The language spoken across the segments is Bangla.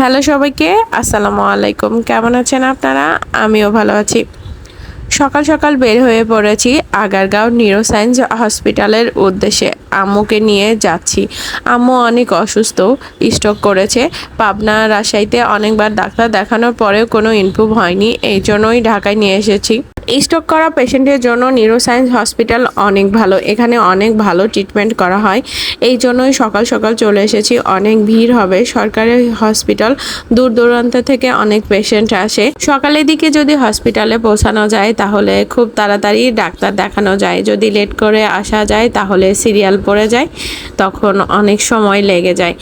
হ্যালো সবাইকে, আসসালামু আলাইকুম। কেমন আছেন আপনারা? আমিও ভালো আছি। সকাল সকাল বের হয়ে পড়েছি আগারগাঁও নিউরোসায়েন্স হসপিটালের উদ্দেশ্যে। আম্মুকে নিয়ে যাচ্ছি। আম্মু অনেক অসুস্থ, স্ট্রোক করেছে। পাবনা, রাজশাহীতে অনেকবার ডাক্তার দেখানোর পরেও কোনো ইমপ্রুভ হয়নি। এই জন্যই ঢাকায় নিয়ে এসেছি। স্ট্রোক করা পেশেন্টের জন্য নিউরোসায়েন্স হসপিটাল অনেক ভালো। এখানে অনেক ভালো ট্রিটমেন্ট করা হয়। এই জন্যই সকাল সকাল চলে এসেছি। অনেক ভিড় হবে। সরকারি হসপিটাল দূর দূরান্ত থেকে অনেক পেশেন্ট আসে। সকালের দিকে যদি হসপিটালে পৌঁছানো যায়, তাহলে খুব তাড়াতাড়ি ডাক্তার দেখানো যায়। যদি লেট করে আসা যায়, তাহলে সিরিয়াল পড়ে যায়। তখন অনেক সময় লেগে যায়।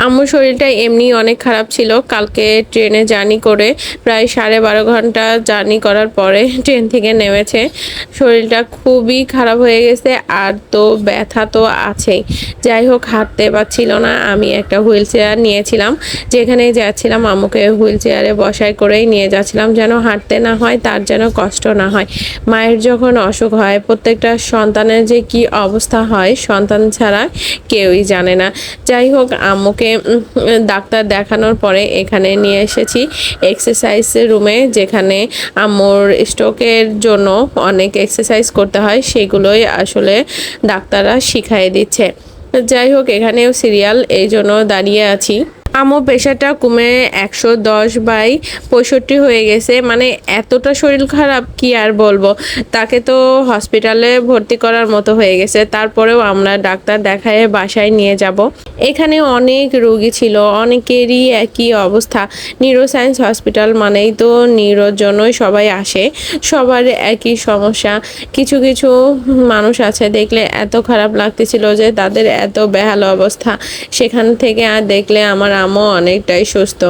আম্মুর শরীরটা এমনি অনেক খারাপ ছিল। কালকে ট্রেনে জার্নি করে প্রায় সাড়ে বারো ঘণ্টা জার্নি করার পরে ট্রেন থেকে নেমেছে। শরীরটা খুবই খারাপ হয়ে গেছে আর তো ব্যথা তো আছেই। যাই হোক, হাঁটতে পারছিল না। আমি একটা হুইল চেয়ার নিয়েছিলাম। যেখানে যাচ্ছিলাম, আম্মুকে হুইল চেয়ারে বসায় করেই নিয়ে যাচ্ছিলাম। যেন হাঁটতে না হয়, তার যেন কষ্ট না হয়। মায়ের যখন অসুখ হয়, প্রত্যেকটা সন্তানের যে কি অবস্থা হয়, সন্তান ছাড়া কেউই জানে না। যাই হোক, আম্মুকে ডাক্তার দেখানোর পরে এখানে নিয়ে এসেছি এক্সারসাইজ রুমে যেখানে আমার স্ট্রোকের জন্য অনেক এক্সারসাইজ করতে হয়, সেগুলোই আসলে ডাক্তাররা শিখাই দিচ্ছে। যাই হোক, এখানেও সিরিয়াল এই জন্য দাঁড়িয়ে আছি। আমো প্রেশারটা কমে একশো দশ বাই পঁয়ষট্টি হয়ে গেছে। মানে এতটা শরীর খারাপ কি আর বলব? তাকে তো হসপিটালে ভর্তি করার মতো হয়ে গেছে। তারপরেও আমরা ডাক্তার দেখায় বাসায় নিয়ে যাব। এখানে অনেক রোগী ছিল, অনেকেরই একই অবস্থা। নিউরো সায়েন্স হসপিটাল মানেই তো নিউরোর জন্যই সবাই আসে, সবার একই সমস্যা। কিছু কিছু মানুষ আছে, দেখলে এত খারাপ লাগতেছিল যে তাদের এত বেহাল অবস্থা। সেখান থেকে আর দেখলে আমার আমও অনেকটাই সুস্থ।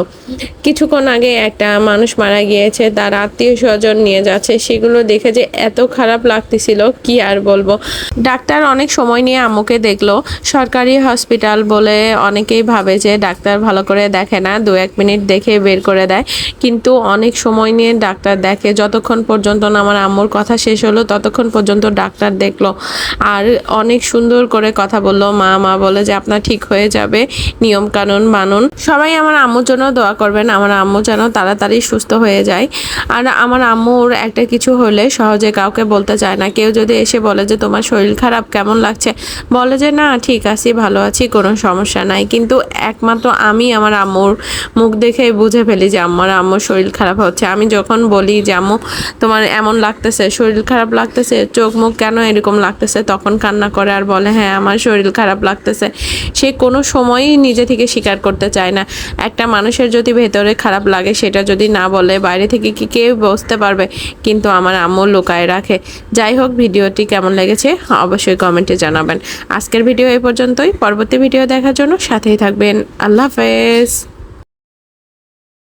কিছুক্ষণ আগে একটা মানুষ মারা গিয়েছে, তার আত্মীয় স্বজন নিয়ে যাচ্ছে। সেগুলো দেখে যে এত খারাপ লাগতেছিল, কি আর বলব? ডাক্তার অনেক সময় নিয়ে আম্মুকে দেখল। সরকারি হসপিটাল বলে অনেকেই ভাবে যে ডাক্তার ভালো করে দেখে না, দু এক মিনিট দেখে বের করে দেয়। কিন্তু অনেক সময় নিয়ে ডাক্তার দেখে। যতক্ষণ পর্যন্ত না আমার আম্মুর কথা শেষ হলো, ততক্ষণ পর্যন্ত ডাক্তার দেখল। আর অনেক সুন্দর করে কথা বলল। মা মা বলে যে, আপনার ঠিক হয়ে যাবে। নিয়ম কানুন মানুন সবাই আমার আম্মুর জন্য দোয়া করবেন, আমার আম্মু যেন তাড়াতাড়ি সুস্থ হয়ে যায়। আর আমার আম্মুর একটা কিছু হলে সহজে কাউকে বলতে চায় না। কেউ যদি এসে বলে যে, তোমার শরীর খারাপ, কেমন লাগছে? বলে যে, না, ঠিক আছি, ভালো আছি, কোনো সমস্যা নাই। কিন্তু একমাত্র আমি আমার আম্মুর মুখ দেখে বুঝে ফেলি যে, আমার আম্মুর শরীর খারাপ হচ্ছে। আমি যখন বলি যে, আম্মু, তোমার এমন লাগতেছে, শরীর খারাপ লাগতেছে, চোখ মুখ কেন এরকম লাগতেছে? তখন কান্না করে আর বলে হ্যাঁ আমার শরীর খারাপ লাগতেছে। সে কোনো সময়ই নিজে থেকে স্বীকার করতে চায় না। একটা মানুষের যদি ভেতরে খারাপ লাগে, সেটা যদি না বলে, বাইরে থেকে কি কেউ বুঝতে পারবে? কিন্তু আমার আম্মু লুকায় রাখে। যাই হোক, ভিডিওটি কেমন লেগেছে অবশ্যই কমেন্টে জানাবেন। আজকের ভিডিও এই পর্যন্তই। পরবর্তী ভিডিও দেখার জন্য সাথেই থাকবেন। আল্লাহ হাফেজ।